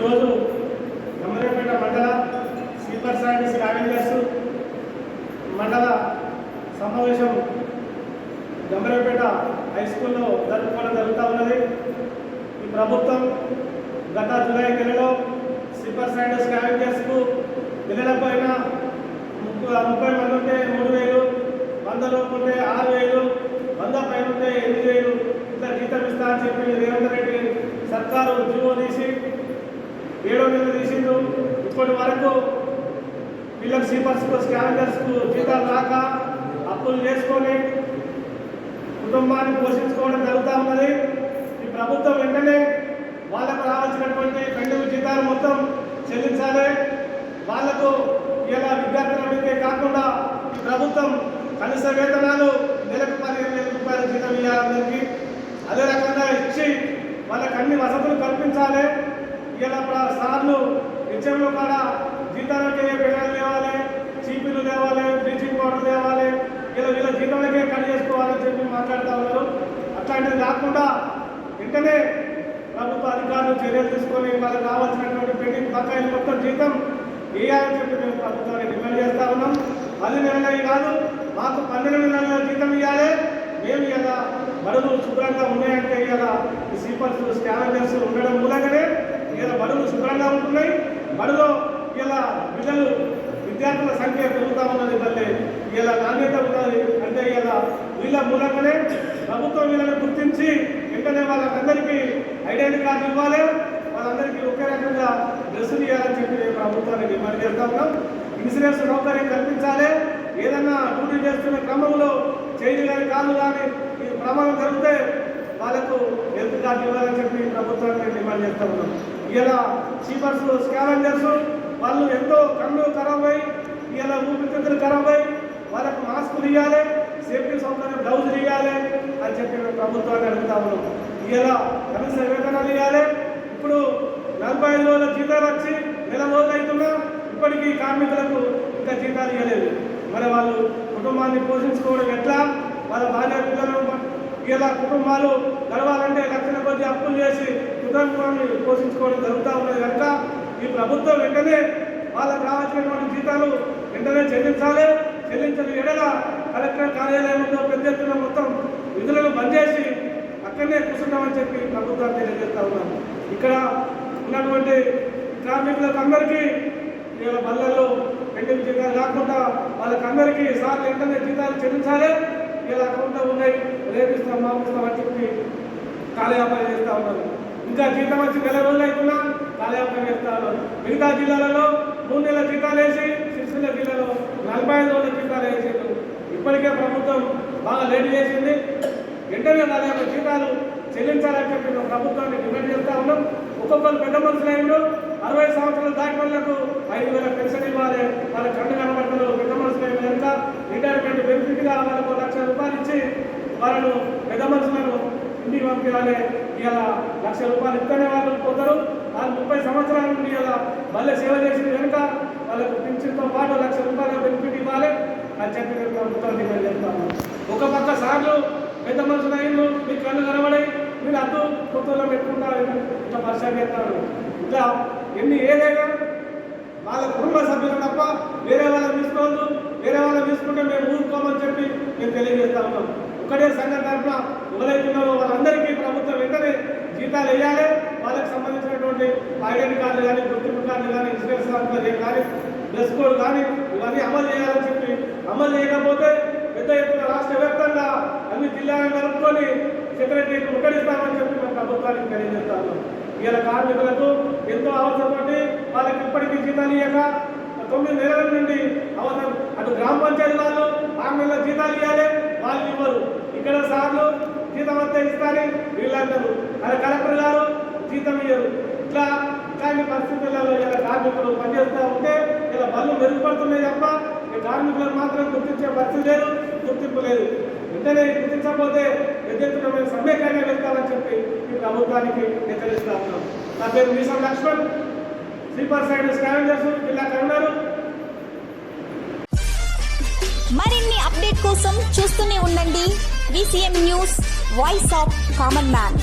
ఈరోజు గమనపేట మండల sleeper service Avengers మండల సమావేశం గమనపేట హై స్కూల్లో జరుపుకోవడం జరుగుతూ ఉన్నది. ఈ ప్రభుత్వం గత జులై నెలలో స్లీపర్ సైండర్స్ క్యావెంజర్స్కు పిల్లల పైన ముప్పై మంది ఉంటే మూడు వేలు వంద లోపు ఉంటే ఆరు వేలు వంద పైన ఉంటే ఎనిమిది వేలు ఇంత జీతం ఇస్తా అని చెప్పి రేవంత్ రెడ్డి సర్కారు జీవో తీసి ఏడో నెల తీసిండు. ఇప్పటి వరకు వీళ్ళకి స్లీపర్స్కు స్కావెంజర్స్కు జీతాలు రాక అప్పులు చేసుకొని కుటుంబాన్ని పోషించుకోవడం జరుగుతూ ఉన్నది. ఈ ప్రభుత్వం వెంటనే వాళ్ళకు రావాల్సినటువంటి పెండుగు జీతాలు మొత్తం చెల్లించాలి. వాళ్ళకు ఇలా విద్యార్థులు అడిగితే కాకుండా ఈ ప్రభుత్వం కనీస వేతనాలు నెలకు పదిహేను వేల రూపాయల జీతం ఇవ్వాలందరికీ అదే రకంగా ఇచ్చి వాళ్ళకి అన్ని వసతులు కల్పించాలి. ఇలా సార్లు నిత్యంలో కూడా జీతాలకే పిల్లలు లేవాలి చీపీలు లేవాలి బ్లీచింగ్ పౌడర్ లేవాలి ఇలా వీళ్ళ జీతాలకే కట్ చేసుకోవాలని చెప్పి మాట్లాడుతూ ఉన్నారు. అట్లాంటిది కాకుండా వెంటనే ప్రభుత్వ అధికారులు చర్యలు తీసుకొని వాళ్ళకి కావాల్సినటువంటి పెండింగ్ బకాయిలు మొత్తం జీతం వేయాలని చెప్పి మేము ప్రభుత్వాన్ని డిమాండ్ చేస్తా ఉన్నాం. పది నెలలవి కాదు మాకు పన్నెండు నెలల జీతం ఇవ్వాలి మేము ఇలా బడులు శుభ్రంగా ఉన్నాయంటే ఇలా ఈ స్లీపర్స్ స్కావెంజర్స్ ఉండడం మూలంగానే ఇలా బడులు శుభ్రంగా ఉంటున్నాయి బడిలో ఇలా పిల్లలు విద్యార్థుల సంఖ్య పెరుగుతూ ఉన్నది మళ్ళీ ఇలా నాణ్యత ఉన్నది అంటే ఇలా వీళ్ళ మూలంగానే ప్రభుత్వం వీళ్ళని గుర్తించి వెంటనే వాళ్ళకందరికీ ఐడెంటి కార్డు ఇవ్వాలి. వాళ్ళందరికీ ఒకే రకంగా డ్రెస్సులు ఇవ్వాలని చెప్పి నేను ప్రభుత్వాన్ని డిమాండ్ చేస్తా ఉన్నాం. ఇన్సూరెన్స్ సౌకర్యం కల్పించాలి. ఏదన్నా డ్యూటీ చేస్తున్న క్రమంలో చేయని కానీ కాళ్ళు కానీ ఈ ప్రమాదం జరిగితే వాళ్ళకు హెల్త్ కార్డు ఇవ్వాలని చెప్పి ప్రభుత్వాన్ని డిమాండ్ చేస్తా ఉన్నాం. ఇలా చీపర్స్ స్కావెంజర్స్ వాళ్ళు ఎంతో కళ్ళు ఖరాబ్ అయ్యి ఇలా ఊపిరితిత్తులు ఖరాబ్ అయ్యి వాళ్ళకు మాస్కులు ఇవ్వాలి. సేఫ్టీ సౌకర్యం బ్లౌజులు ఇవ్వాలి అని చెప్పి మేము ప్రభుత్వాన్ని అడుగుతా ఉన్నాం. ఇలా కనీస వేతనాలు ఇవ్వాలి ఇప్పుడు నలభై ఐదు రోజుల జీతాలు వచ్చి నెల రోజులు అవుతున్నా ఇప్పటికీ కార్మికులకు ఇంకా జీతాలు ఇవ్వలేదు. మరి వాళ్ళు కుటుంబాన్ని పోషించుకోవడం ఎట్లా? వాళ్ళ భార్య పిల్లలను ఇలా కుటుంబాలు గడవాలంటే లక్షల కొద్ది అప్పులు చేసి కుటుంబాన్ని పోషించుకోవడం జరుగుతూ ఉన్నది కనుక ఈ ప్రభుత్వం వెంటనే వాళ్ళకు రావాల్సినటువంటి జీతాలు వెంటనే చెల్లించాలి. చెల్లించని ఎడల కలెక్టర్ కార్యాలయంలో పెద్ద ఎత్తున మొత్తం విధులను బంద్ చేసి అక్కడనే కూర్చున్నామని చెప్పి ప్రభుత్వాన్ని తెలియజేస్తా ఉన్నాను. ఇక్కడ ఉన్నటువంటి కార్మికులకు అందరికీ వీళ్ళ బళ్ళల్లో పెండింగ్ జీతాలు కాకుండా వాళ్ళకందరికీ సార్లు వెంటనే జీతాలు చెల్లించాలి వీళ్ళ అకౌంట్లో ఉన్నాయి రేపిస్తాం మాపిస్తాం అని చెప్పి కాలయాపన చేస్తూ ఉన్నారు ఇంకా జీతం వచ్చి నెల రోజులు అవుతున్నా కాలయాపన చేస్తా ఉన్నారు మిగతా జిల్లాలలో మూడు నెలల జీతాలు వేసి సిరిసిల్ల జిల్లాలో నలభై ఐదు వందల జీతాలు వేసిండు ఇప్పటికే ప్రభుత్వం బాగా లేట్ చేసింది. వెంటనే వాళ్ళ యొక్క జీతాలు చెల్లించాలని చెప్పి మేము ప్రభుత్వాన్ని డిమాండ్ చేస్తా ఉన్నాం. ఒక్కొక్కరు పెద్ద మనుషులు అయిండు అరవై సంవత్సరాలు దాటి వాళ్ళకు ఐదు వేల పెన్షన్ ఇవ్వాలి. వాళ్ళ కండు కనబడతారు పెద్ద మనుషులు అయిన ఎంత రిటైర్మెంట్ బెనిఫిట్గా వాళ్ళకు లక్ష రూపాయలు ఇచ్చి వాళ్ళను పెద్ద మనుషులను ఇంటికి పంపించాలి. ఇలా లక్ష రూపాయలు ఇస్తేనే వాళ్ళు పోతారు. వాళ్ళు ముప్పై సంవత్సరాల నుండి అలా మళ్ళీ సేవ చేసిన కనుక వాళ్ళకు పింఛన్తో పాటు లక్ష రూపాయల బెనిఫిట్ ఇవ్వాలి అని చెప్పి నేను ప్రభుత్వాన్ని నేను చేస్తాము ఒక పక్క సార్లు పెద్ద మనుషులు అయిండు మీకు కళ్ళు కనబడి మీరు అద్దు కొత్తలో పెట్టుకుంటారు ఇట్లా పరిచయం చేస్తారు. ఇట్లా ఎన్ని ఏదైనా వాళ్ళ కుటుంబ సభ్యులు తప్ప వేరే వాళ్ళని తీసుకోవద్దు వేరే వాళ్ళని తీసుకుంటే మేము ఊరుకోమని చెప్పి మేము తెలియజేస్తా ఉన్నాం. ఒకటే సంఘం తరఫున ఎవరైతున్నారో వాళ్ళందరికీ ప్రభుత్వం వెంటనే జీతాలు వేయాలి వాళ్ళకి సంబంధించినటువంటి ఐడెంటి కార్డులు కానీ గుర్తింపు కార్డులు కానీ ఇన్సూరెన్స్ కార్డులు కానీ డ్రెస్ కోడ్ కానీ ఇవన్నీ అమలు చేయాలని చెప్పి అమలు చేయకపోతే పెద్ద ఎత్తున రాష్ట్ర వ్యాప్తంగా అన్ని జిల్లాలను కలుపుకొని సెక్రటరీకి ముట్టడిస్తామని చెప్పి మేము ప్రభుత్వానికి తెలియజేస్తాము ఇలా కార్మికులకు ఎంతో అవసరపడి వాళ్ళకి ఇప్పటికీ జీతాలు ఇవ్వక తొమ్మిది నెలల నుండి అవసరం. అటు గ్రామ పంచాయతీ వాళ్ళు ఆరు నెలల జీతాలు ఇవ్వాలి వాళ్ళు ఇవ్వరు. ఇక్కడ సార్లు జీతం అంతా ఇస్తారని వీళ్ళందరూ. అలా కలెక్టర్ గారు జీతం ఇయ్యరు. ఇట్లా ఇట్లాంటి పరిస్థితులలో ఇలా కార్మికులు పనిచేస్తూ ఉంటే ఇలా బళ్ళు మెరుగుపడుతున్నాయి తప్ప ఈ కార్మికులను మాత్రం గుర్తించే పరిస్థితి లేదు గుర్తింపు లేదు. వెంటనే గుర్తించకపోతే పెద్ద మేము సమ్మెకాన్ని వెళ్తామని చెప్పి ఈ ప్రభుత్వానికి హెచ్చరిస్తా ఉన్నాం. నా పేరు మీసం లక్ష్మణ్. స్లీపర్ సైడ్ స్కావెంజర్స్ జిల్లా కరీంనగర్ మరిన్ని అప్డేట్ కోసం చూస్తూనే ఉండండి. VCM news voice of common man.